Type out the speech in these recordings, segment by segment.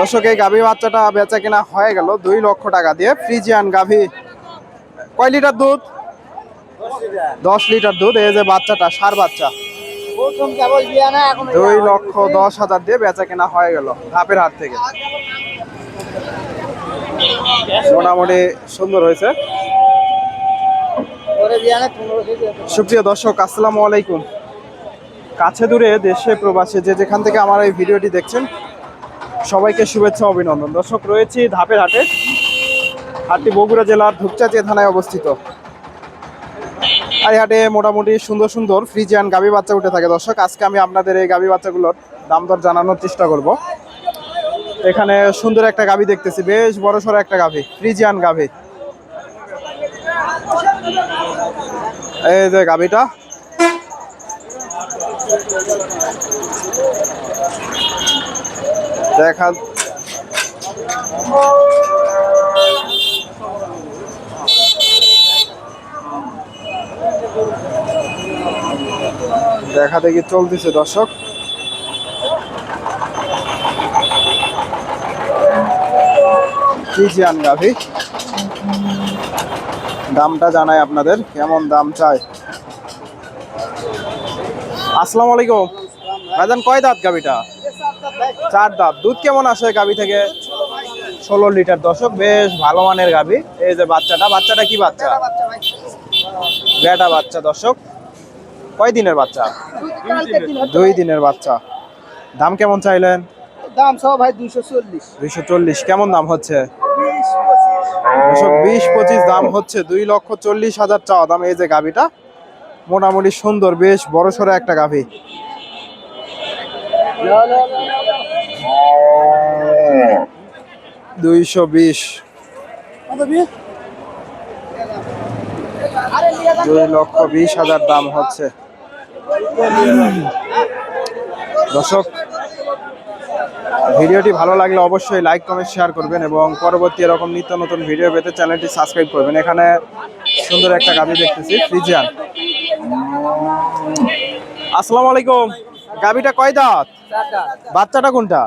দর্শক, এই গাভী বাচ্চাটা বেচা কেনা হয়ে গেল দুই লক্ষ টাকা দিয়ে। ফ্রিজিয়ান গাভী। কয় লিটার দুধ? দশ লিটার দুধ। এই যে বাচ্চাটা, সার বাচ্চা। দুই লক্ষ দশ হাজার দিয়ে বেচা কেনা হয়ে গেল ধাপের হাট থেকে। মোটামুটি সুন্দর হয়েছে। সুপ্রিয় দর্শক, আসসালামু আলাইকুম। কাছে দূরে দেশে প্রবাসে যে যেখান থেকে আমার এই ভিডিওটি দেখছেন সবাইকে শুভেচ্ছা, অভিনন্দন। দর্শক, রয়েছি ধাপের হাটে, হাটটি বগুড়া জেলার ধূপচাচিয়া থানায় অবস্থিত। আর হাটে মোটামুটি সুন্দর সুন্দর ফ্রিজিয়ান গাভী বাচ্চা উঠে থাকে। দর্শক, আজকে আমি আপনাদের এই গাভী বাচ্চাগুলোর দাম দর জানানোর চেষ্টা করব। এখানে সুন্দর একটা গাভী দেখতেছি, বেশ বড় সড়ো একটা গাভী ফ্রিজিয়ান গাভী। এই যে গাভীটা। দেখা দেখা দেখি চলতেছে, দর্শক। ফ্রিজিয়ান গাভী। দামটা জানাই আপনাদের, কেমন দাম চাই? আসসালামু আলাইকুম। ভাইজান, কয় দাঁত গাভীটা? চার দাঁত। দুধ কেমন আসে গাভী থেকে? ষোলো লিটার। দশক বেশ ভালো মানের গাভী। এই যে বাচ্চাটা বাচ্চাটা কি বাচ্চা? বেটা বাচ্চা দর্শক। কয় দিনের বাচ্চা? দুই দিনের বাচ্চা। দাম কেমন চাইলেন? দাম সব ভাই দুইশো চল্লিশ। দুইশো চল্লিশ। কেমন দাম হচ্ছে? বিশ পঁচিশ। দাম হচ্ছে দুই লক্ষ চল্লিশ হাজার চাওয়া দাম এই যে গাভীটা মোটামুটি সুন্দর বেশ বড় সড়ো একটা গাভী। দুইশো বিশ। দুই লক্ষ বিশ হাজার দাম হচ্ছে। দর্শক, ভিডিওটি ভালো লাগলে অবশ্যই লাইক, কমেন্ট, শেয়ার করবেন এবং পরবর্তী এরকম নিত্য নতুন ভিডিও পেতে চ্যানেলটি সাবস্ক্রাইব করবেন। এখানে সুন্দর একটা গাভি দেখতেছি, ফ্রিজিয়ান। আসসালামু আলাইকুম। গাভিটা কয় দাঁত? বাচ্চাটা। কোনটা?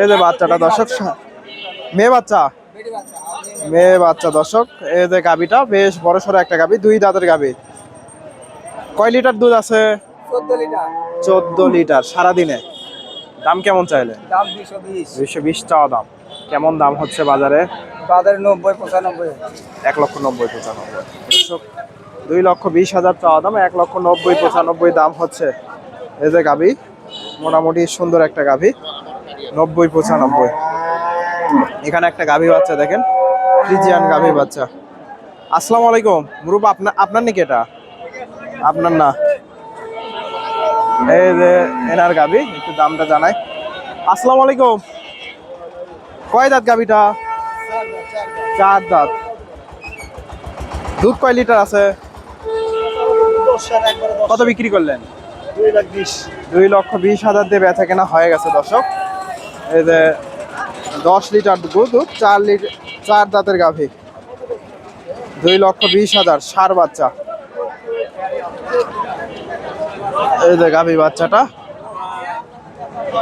এই যে বাচ্চাটা দর্শক। মেয়ে বাচ্চা? মেয়ে বাচ্চা দর্শক। এই যে গাভিটা বেশ বড় সড়ো একটা গাবি দুই দাঁতের গাবি কয় লিটার দুধ আছে? চোদ্দ লিটার। সারাদিনে। দাম কেমন চাইলে? দাম দুইশো বিশ। চাওয়া দাম। কেমন দাম হচ্ছে বাজারে? বাজারে নব্বই পঁচানব্বই। এক লক্ষ নব্বই পঁচানব্বই। দুই লক্ষ বিশ হাজার চাওয়া দাম এক লক্ষ নব্বই পঁচানব্বই দাম হচ্ছে। এই যে গাভি। মোটামুটি সুন্দর একটা গাভী, নব্বই, পঁচানব্বই। এখানে একটা গাভী বাচ্চা দেখেন ফ্রিজিয়ান গাভী বাচ্চা। আসসালামু আলাইকুম মুরুব আপনার আপনার নাকি এটা? আপনার না? এই যে এনার গাভী, একটু দামটা জানাই। আসসালামু আলাইকুম। কয় দাঁত গাভিটা? চার দাঁত। দুধ কয় লিটার আছে? কত বিক্রি করলেন? দুই লক্ষ বিশ হাজার দিয়ে বেচা কেনা হয়ে গেছে, দর্শক। এই যে দশ লিটার দুধ চার লিটার চার দাঁতের গাভী। দুই লক্ষ বিশ হাজার সার বাচ্চা। এই যে গাভী বাচ্চাটা,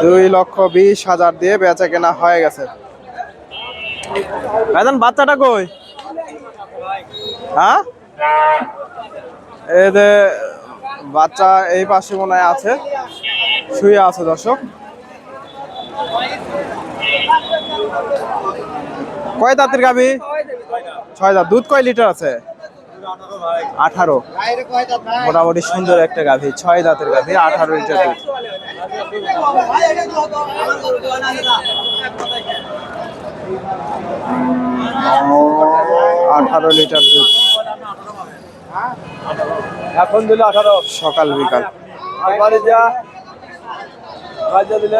দুই লক্ষ বিশ হাজার দিয়ে বেচা কেনা হয়ে গেছে। বাচ্চাটা কই? হ্যাঁ? এই যে বাচ্চা এই পাশে মনে হয় আছে। শুয়ে আছে দর্শক। কয় দাঁতের গাবি ছয় দাঁত। দুধ কয় লিটার আছে? আঠারো। মোটামুটি সুন্দর একটা গাভী। ছয় দাঁতের গাভী, আঠারো লিটার দুধ। আঠারো লিটার দুধ। এখন দিলে আঠারো। সকাল বিকাল। বাড়ি যা। বাড়ি দিলে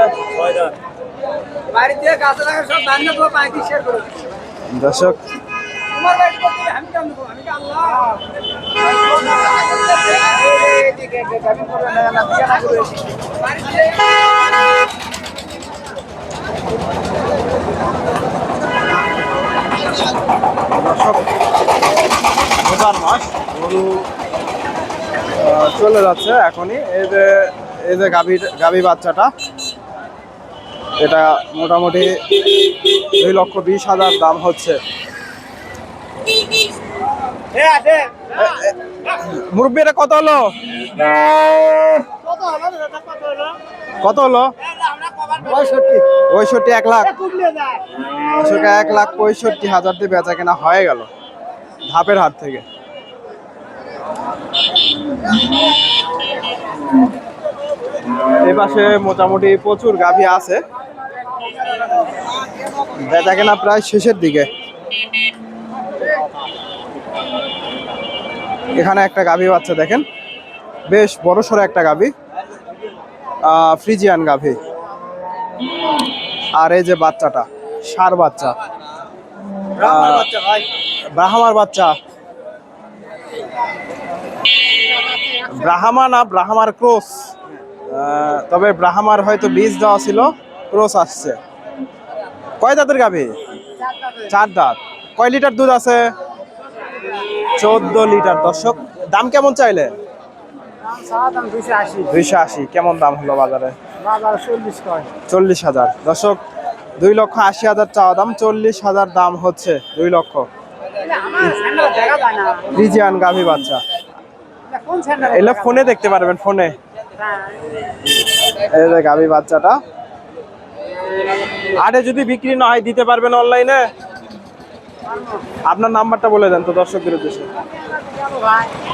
দর্শক তোমার বাড়ি করতে আমি কেমন দেবো? আমি কি আল্লাহ? দর্শক রোজার মাস। আহ, চলে যাচ্ছে এখনই। এই যে এই যে গাভীর গাভী বাচ্চাটা এটা মোটামুটি দুই লক্ষ বিশ হাজার দাম হচ্ছে। মুরব্বী এটা কত হলো? কত হলো? পঁয়ষট্টি। এক লাখ। এক লাখ পঁয়ষট্টি হাজার দিয়ে বেচা কেনা হয়ে গেল। ধাপের হাট থেকে। এই পাশে মোটামুটি প্রচুর গাভী আছে। বেচা কেনা প্রায় শেষের দিকে। এখানে একটা গাভী বাচ্চা দেখেন। বেশ বড় সড়ো একটা গাভী। আহ, ফ্রিজিয়ান গাভী। আর এই যে বাচ্চাটা সার বাচ্চা। ব্রাহ্মার বাচ্চা। ব্রাহ্মা না ব্রাহ্মার ক্রোস তবে ব্রাহ্মার হয়তো বীজ দেওয়া ছিল ক্রোস আসছে। কয় দাঁতের গাভী? চার দাঁত। কয় লিটার দুধ আছে? চোদ্দ লিটার। দর্শক দাম কেমন চাইলে? দুইশো আশি। কেমন দাম হলো বাজারে? চল্লিশ হাজার। দর্শক দুই লক্ষ আশি হাজার চাওয়া দাম চল্লিশ হাজার দাম হচ্ছে দুই লক্ষ। ফ্রিজিয়ান গাভী বাচ্চা। এগুলো ফোনে দেখতে পারবেন ফোনে। এই যে গাভী বাচ্চাটা। আরে যদি বিক্রি না হয় দিতে পারবেন অনলাইনে? আপনার নাম্বারটা বলে দেন তো দর্শকদের উদ্দেশ্যে।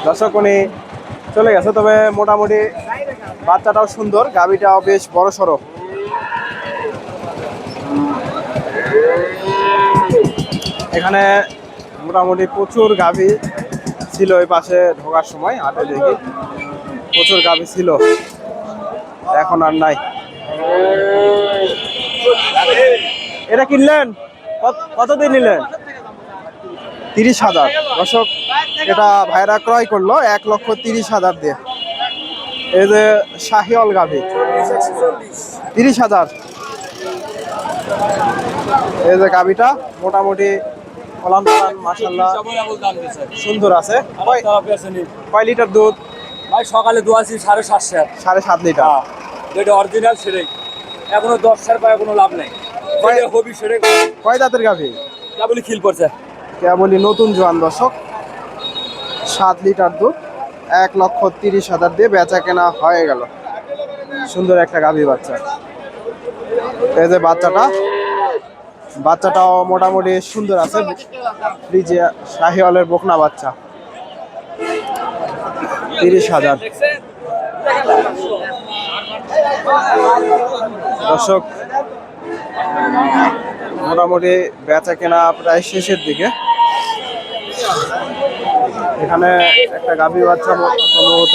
দর্শক উনি চলে গেছে তবে মোটামুটি বাচ্চাটাও সুন্দর গাভিটাও বেশ বড় সড়ো। এখানে মোটামুটি প্রচুর গাভী ছিল ওই পাশে ঢোকার সময় হাটে দেখি প্রচুর গাভী ছিল। এখন আর নাই। এটা কিনলেন? কত- দিয়ে নিলেন? তিরিশ হাজার। দর্শক, এটা ভাইরা ক্রয় করল এক লক্ষ তিরিশ হাজার দিয়ে। এই যে শাহিওল গাভী। তিরিশ হাজার। এই যে গাভীটা মোটামুটি ফলান ফলান মাসাল্লাহ সুন্দর আছে। কয়- লিটার দুধ? ভাই সকালে দোয়াছি সাড়ে সাতশো। সাড়ে সাত লিটার। যেটা অরিজিনাল সেটাই এখনও দশ সার পায় কোনো লাভ নেই। হবি সেটাই কয় দাঁতের গাভী? কেবলই খিল পড়ছে। কেবলই নতুন জোয়ান দর্শক। সাত লিটার দুধ এক লক্ষ তিরিশ হাজার দিয়ে বেচা কেনা হয়ে গেল। সুন্দর একটা গাভী বাচ্চা। এই যে বাচ্চাটা বাচ্চাটাও মোটামুটি সুন্দর আছে। ফ্রিজে শাহিওয়ালের বকনা বাচ্চা। তিরিশ হাজার। দর্শক, মোটামুটি বেচা কেনা প্রায় শেষের দিকে। এখানে একটা গাভী বাচ্চা সম্ভবত